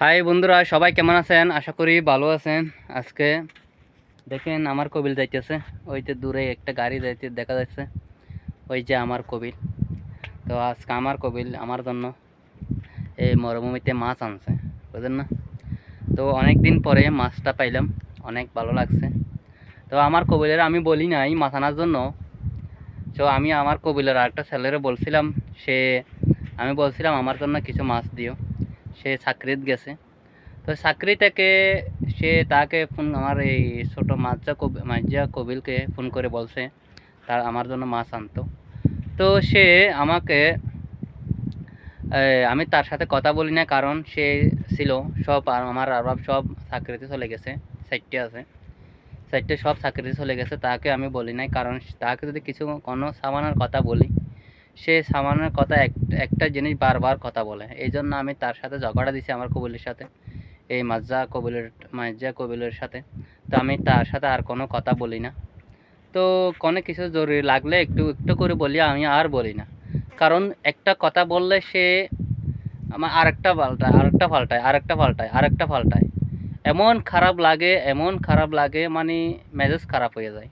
High বন্ধুরা, সবাই কেমন আছেন? আশা করি ভালো আছেন। আজকে দেখেন আমার কবিল যাইতেছে। ওই যে দূরে একটা গাড়ি যাইতে দেখা যাচ্ছে। ওই যে আমার কবিল। তো আজকে আমার কবিল আমার জন্য এই মরুভূমিতে মাছ আনছে, বুঝলেন না? তো অনেক দিন পরে মাছটা পাইলাম, অনেক ভালো লাগছে। তো আমার কবিলের আমি বলি নাই মাছ আনার জন্য। তো আমি আমার কবিলের আরেকটা ছেলেরে বলছিলাম, সে আমি বলছিলাম, আমার জন্য কিছু মাছ দিও। সে চাকরিত গেছে। তো চাকরি থেকে সে তাকে ফোন, আমার এই ছোটো মাজা কবি মাজা কবিলকে ফোন করে বলছে তার আমার জন্য মাছ আনতো। তো সে আমাকে আমি তার সাথে কথা বলি না, কারণ সে ছিল সব আমার আর সব চাকরিতে চলে গেছে সাইডটি আছে। সাইডে সব চাকরিতে চলে গেছে, তাকে আমি বলি নাই, কারণ তাকে যদি কিছু কোনো সামানের কথা বলি সে সামানের কথা এক- একটা জিনিস বারবার কথা বলে। এই জন্য আমি তার সাথে ঝগড়া দিছি আমার কবিলের সাথে, এই মাজা কবিলের মাজা কবিলের সাথে। তো আমি তার সাথে আর কোনো কথা বলি না। তো কোনো কিছু জরুরি লাগলে একটু একটু করে বলি, আমি আর বলি না। কারণ একটা কথা বললে সে আমার আরেকটা পাল্টায় আরেকটা পাল্টায় আরেকটা পাল্টায় আরেকটা পাল্টায়। এমন খারাপ লাগে, এমন খারাপ লাগে মানে মেজাজ খারাপ হয়ে যায়।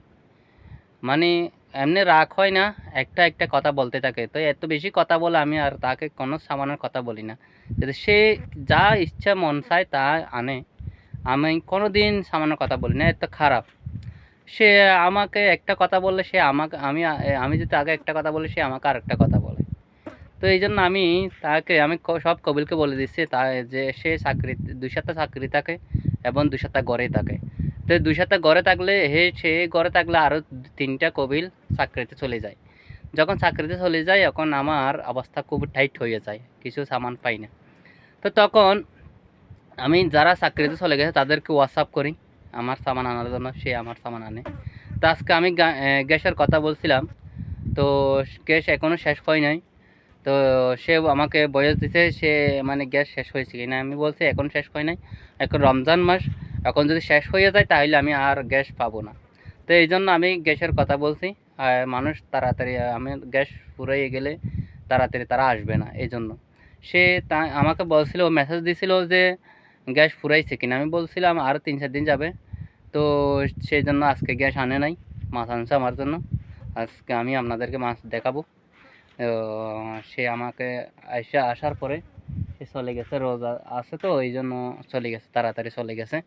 মানে এমনি রাগ হয় না, একটা একটা কথা বলতে থাকে। তো এত বেশি কথা বলে আমি আর তাকে কোনো সামানের কথা বলি না। যদি সে যা ইচ্ছা মন চায় তা আনে। আমি কোনো দিন সামান্য কথা বলি না, এত খারাপ। সে আমাকে একটা কথা বললে সে আমাকে, আমি আমি যদি আগে একটা কথা বলি, সে আমাকে আরেকটা কথা বলে। তো এই জন্য আমি তাকে, আমি সব কবিলকে বলে দিচ্ছি তা, যে সে চাকরি, দুই সাথে চাকরি থাকে এবং দুই সাথে গড়েই থাকে। তো দুই সাথে গড়ে থাকলে হে, সে গড়ে থাকলে আরও তিনটা কবিল চাকরিতে চলে যায়। যখন চাকরিতে চলে যায় তখন আমার অবস্থা খুব টাইট হয়ে যায়, কিছু সামান পাই না। তো তখন আমি যারা চাকরিতে চলে গেছে, তাদেরকে হোয়াটসঅ্যাপ করি, আমার সামান আনার জন্য, সে আমার সামান আনে। তো আজকে আমি গ্যাসের কথা বলছিলাম, তো গ্যাস এখনও শেষ হয় নাই। তো সে আমাকে বয়স দিছে, সে মানে গ্যাস শেষ হয়েছে কিনা, আমি বলছি এখন শেষ হয় নাই। এখন রমজান মাস এখন যদি শেষ হয়ে যায়, তাহলে আমি আর গ্যাস পাবো না। তো এই জন্য আমি গ্যাসের কথা বলছি, আর মানুষ তাড়াতাড়ি, আমি গ্যাস ফুরাইয়ে গেলে তাড়াতাড়ি তারা আসবে না, এই জন্য। সে তা, আমাকে বলছিল মেসেজ দিছিল যে গ্যাস ফুরাইছে কিনা। আমি বলছিলাম আরও তিন চার দিন যাবে। তো সেই জন্য আজকে গ্যাস আনে নাই, মাছ আনছে আমার জন্য। আজকে আমি আপনাদেরকে মাছ দেখাবো। সে আমাকে এসে আসার পরে চলে গেছে, রোজা আছে তো, এই জন্য চলে গেছে, তাড়াতাড়ি চলে গেছে।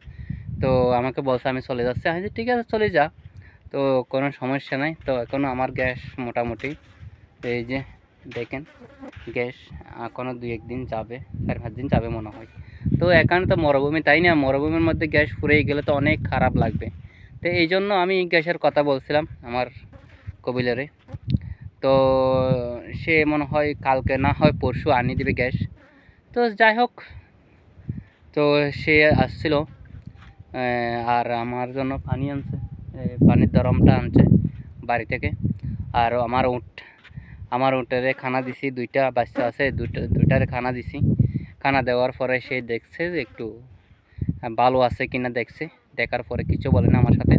তো আমাকে বলছে আমি চলে যাচ্ছি। আমি ঠিক আছে, চলে যা। তো কোনো সমস্যা নাই। তো এখনও আমার গ্যাস মোটামুটি, এই যে দেখেন, গ্যাস এখনও দুই একদিন যাবে, চার পাঁচ দিন যাবে মনে হয়। তো এখানে তো মরুভূমি তাই না? মরুভূমির মধ্যে গ্যাস ফুরিয়ে গেলে তো অনেক খারাপ লাগবে। তো এই জন্য আমি গ্যাসের কথা বলছিলাম আমার কবিলারে তো সে মনে হয় কালকে না হয় পরশু আনিয়ে দিবে গ্যাস। তো যাই হোক, তো সে আসছিল আর আমার জন্য পানি আনছে পানির দরমটা আনছে বাড়ি থেকে। আর আমার উট আমার উটেরে খানা দিছি, দুইটা বাচ্চা আছে, দুইটা, দুইটারে খানা দিছি। খানা দেওয়ার পরে সে দেখছে যে একটু ভালো আছে কিনা দেখছে। দেখার পরে কিছু বলে না আমার সাথে।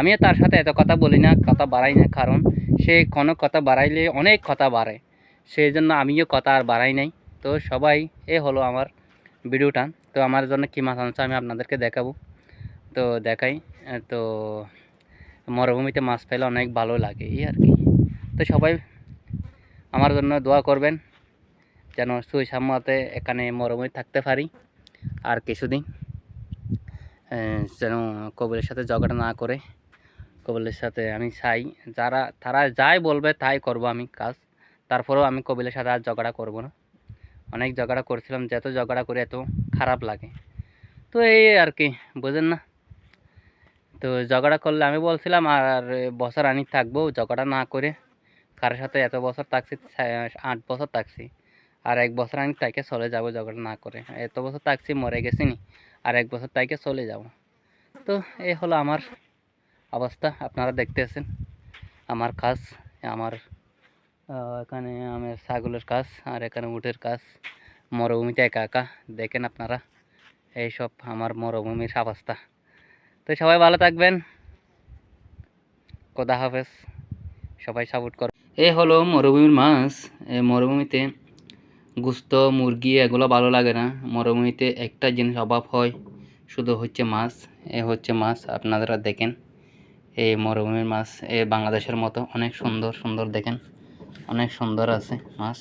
আমিও তার সাথে এত কথা বলি না, কথা বাড়াই না, কারণ সে কোনো কথা বাড়াইলে অনেক কথা বাড়ে। সেই জন্য আমিও কথা আর বাড়াই নাই। তো সবাই, এ হলো আমার ভিডিওটা। তো আমার জন্য কী মাছ আনছে আমি আপনাদেরকে দেখাবো। তো দেখাই তো মরুভূমিতে মাছ পেলে অনেক ভালো লাগে এই আর কি। তো সবাই আমার জন্য দোয়া করবেন, যেন সুই সামতে এখানে মরুভূমি থাকতে পারি আর কিছুদিন যেন কবিলের সাথে ঝগড়া না করে কবিলের সাথে আমি চাই। যারা, তারা যাই বলবে তাই করব আমি কাজ, তারপরেও আমি কবিলের সাথে আর ঝগড়া করব না। অনেক ঝগড়া করছিলাম যত ঝগড়া করে এত খারাপ লাগে। তো এই আর কি, বুঝেন না? তো ঝগড়া করলে আমি বলছিলাম, আর বছর আনি থাকব, ঝগড়া না করে কারোর সাথে এত বছর থাকছি আট বছর থাকছি, আর এক বছর আমি তাইকে চলে যাব ঝগড়া না করে। এত বছর থাকছি, মরে গেছি নি, আর এক বছর তাইকে চলে যাব। তো এই হলো আমার অবস্থা, আপনারা দেখতেছেন। আমার কাজ, আমার এখানে আমার ছাগলের কাজ আর এখানে উটের কাজ মরুভূমিতে একা একা, দেখেন আপনারা, এইসব আমার মরুভূমির অবস্থা। তো সবাই ভালো থাকবেন। খোদা হাফেজ। সবাই সাপোর্ট কর। এ হলো মরুভূমির মাছ। এই মরুভূমিতে গুস্ত, মুরগি, এগুলো ভালো লাগে না। মরুভূমিতে একটা জিনিস অভাব হয়, শুধু হচ্ছে মাছ। এ হচ্ছে মাছ, আপনারা দেখেন। এই মরুভূমির মাছ, এ বাংলাদেশের মতো অনেক সুন্দর সুন্দর দেখেন। অনেক সুন্দর আছে মাছ।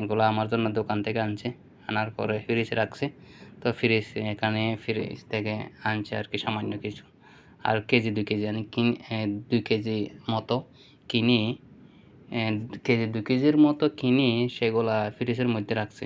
এগুলো আমার জন্য দোকান থেকে আনছে। আনার পরে ফ্রিজ রাখছে। তো ফ্রিজ এখানে ফ্রিজ থেকে আনছে আর কি সামান্য কিছু। আর কেজি দুই কেজি আমি কিন দুই কেজি মতো কিনি। কেজি দু কেজির মতো কিনি সেগুলা ফ্রিজের মধ্যে রাখছে।